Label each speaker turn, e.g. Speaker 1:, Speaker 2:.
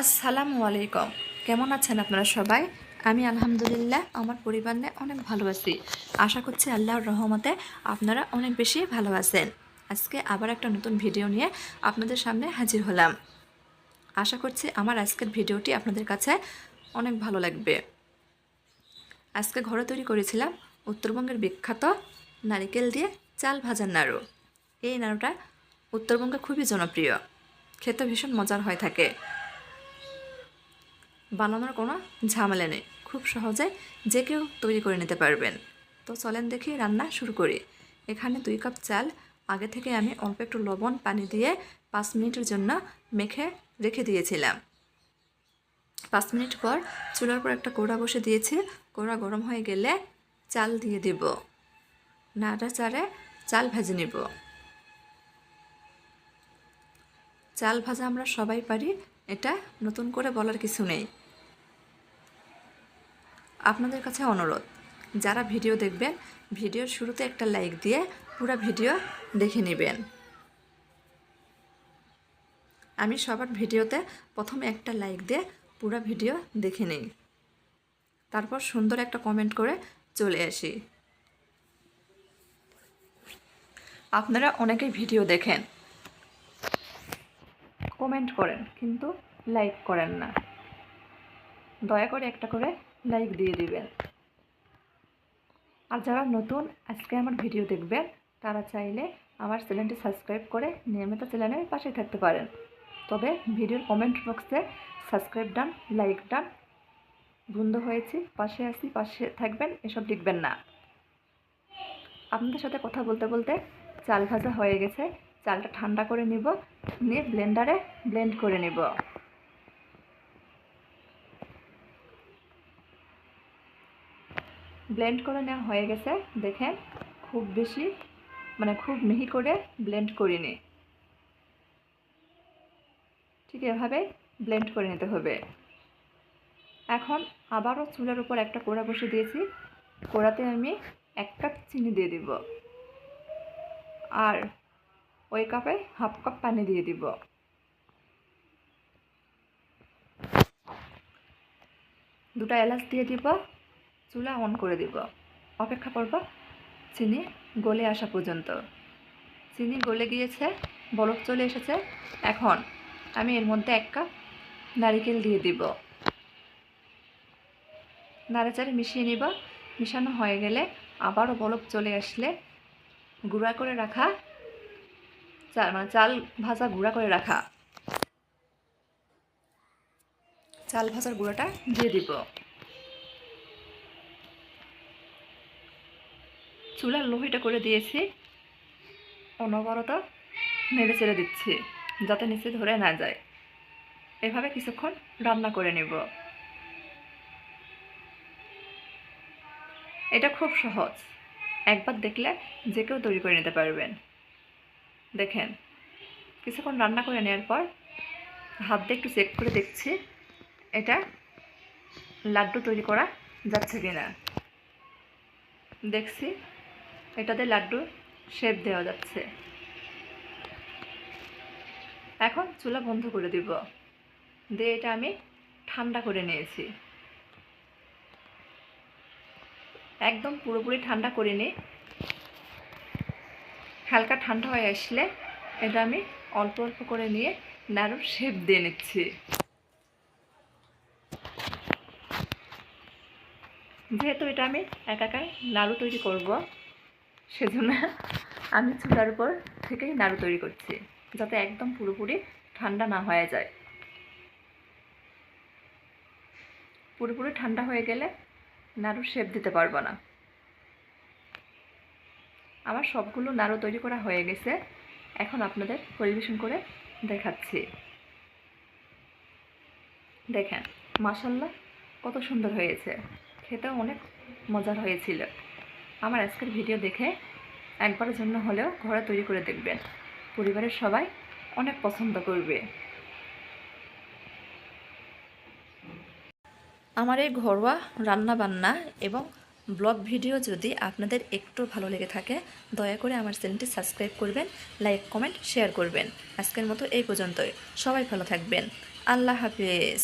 Speaker 1: আসসালামু আলাইকুম। কেমন আছেন আপনারা সবাই? আমি আলহামদুলিল্লাহ আমার পরিবার নিয়ে অনেক ভালো আছি। আশা করছি আল্লাহর রহমতে আপনারা অনেক বেশি ভালো আছেন। আজকে আবার একটা নতুন ভিডিও নিয়ে আপনাদের সামনে হাজির হলাম। আশা করছি আমার আজকের ভিডিওটি আপনাদের কাছে অনেক ভালো লাগবে। আজকে ঘরে তৈরি করেছিলাম উত্তরবঙ্গের বিখ্যাত নারিকেল দিয়ে চাল ভাজার নাড়ু। এই নাড়ুটা উত্তরবঙ্গে খুবই জনপ্রিয়। খেতে ভীষণ মজার হয়ে থাকে। বানানোর কোনো ঝামেলা নেই। খুব সহজে যে কেউ তৈরি করে নিতে পারবেন। তো চলেন দেখি রান্না শুরু করি। এখানে দুই কাপ চাল, আগে থেকে আমি অল্প একটু লবণ, পানি দিয়ে পাঁচ মিনিটের জন্য মেখে রেখে দিয়েছিলাম। পাঁচ মিনিট পর চুলার পর একটা কোড়া বসে দিয়েছি। কোড়া গরম হয়ে গেলে চাল দিয়ে দিব। নাড়া চারে চাল ভেজে নিব। চাল ভাজা আমরা সবাই পারি, এটা নতুন করে বলার কিছু নেই। আপনাদের কাছে অনুরোধ, যারা ভিডিও দেখবেন, ভিডিওর শুরুতে একটা লাইক দিয়ে পুরো ভিডিও দেখে নেবেন। আমি সবার ভিডিওতে প্রথমে একটা লাইক দিয়ে পুরো ভিডিও দেখে নিই। তারপর সুন্দর একটা কমেন্ট করে চলে আসি। আপনারা অনেকেই ভিডিও দেখেন কমেন্ট করেন, কিন্তু লাইক করেন না। দয়া করে একটা করে লাইক দিয়ে দিবেন। আর যারা নতুন, আজকে আমার ভিডিও দেখবেন, তারা চাইলে আমার চ্যানেলটি সাবস্ক্রাইব করে নিয়মিত চ্যানেলের পাশে থাকতে পারেন। তবে ভিডিওর কমেন্ট বক্সে সাবস্ক্রাইব ডান লাইক ডান বন্ধ হয়েছি, পাশে আসি পাশে থাকবেন, এসব লিখবেন না। আপনাদের সাথে কথা বলতে বলতে চাল ভাজা হয়ে গেছে, চালটা ঠান্ডা করে নিব, নিয়ে ব্লেন্ডারে ব্লেন্ড করে নিব। ব্লেন্ড করে নেওয়া হয়ে গেছে। দেখেন, খুব বেশি মানে খুব মিহি করে ব্লেন্ড করে করিনি। ঠিক এভাবে ব্লেন্ড করে নিতে হবে। এখন আবারও চুলার উপর একটা কোড়া বসে দিয়েছি। কোড়াতে আমি এক কাপ চিনি দিয়ে দিব। আর ওই কাপে হাফ কাপ পানি দিয়ে দিব। দুটা এলাচ দিয়ে দিব। চুলা অন করে দিব। অপেক্ষা করব চিনি গলে আসা পর্যন্ত। চিনি গলে গিয়েছে, বরফ চলে এসেছে। এখন আমি এর মধ্যে এক কাপ নারিকেল দিয়ে দিব। নাড়াচাড়ে মিশিয়ে নিব। মিশানো হয়ে গেলে আবারও বরফ চলে আসলে গুঁড়া করে রাখা চাল মানে চাল ভাজা গুঁড়া করে রাখা। চাল ভাজার গুঁড়াটা দিয়ে দিব। চুলার লোহিটা করে দিয়েছি। অনবরত নেড়ে চেড়ে দিচ্ছি, যাতে নিচে ধরে না যায়। এভাবে কিছুক্ষণ রান্না করে নেব। এটা খুব সহজ। একবার দেখলে যে কেউ তৈরি করে নিতে পারবেন। দেখেন, কিছুক্ষণ রান্না করে নেওয়ার পর হাত দিয়ে একটু চেক করে দেখছি এটা লাড্ডু তৈরি করা যাচ্ছে কিনা। দেখছি এটাতে লাড্ডু শেপ দেওয়া যাচ্ছে। এখন চুলা বন্ধ করে দিব। দিয়ে এটা আমি ঠান্ডা করে নিয়েছি। একদম পুরোপুরি ঠান্ডা করে নিই। হালকা ঠান্ডা হয়ে আসলে এটা আমি অল্প অল্প করে নিয়ে নাড়ুর শেপ দিয়ে নিচ্ছি। যেহেতু এটা আমি একা একাই নাড়ু তৈরি করব সেজন্য আমি চুলার উপর থেকেই নাড়ু তৈরি করছি, যাতে একদম পুরোপুরি ঠান্ডা না হয়ে যায়। পুরোপুরি ঠান্ডা হয়ে গেলে নাড়ু শেপ দিতে পারব না। আমার সবগুলো নাড়ু তৈরি করা হয়ে গেছে, এখন আপনাদের পরিবেশন করে দেখাচ্ছি। দেখেন মাসাল্লাহ কত সুন্দর হয়েছে। খেতেও অনেক মজার হয়েছিল। আমার আজকের ভিডিও দেখে একবারের জন্য হলেও ঘরে তৈরি করে দেখবেন। পরিবারের সবাই অনেক পছন্দ করবে। আমার এই ঘরোয়া রান্না বান্না এবং ব্লগ ভিডিও যদি আপনাদের একটু ভালো লেগে থাকে, দয়া করে আমার চ্যানেলটি সাবস্ক্রাইব করবেন, লাইক, কমেন্ট, শেয়ার করবেন। আজকের মতো এই পর্যন্তই। সবাই ভালো থাকবেন। আল্লাহ হাফেজ।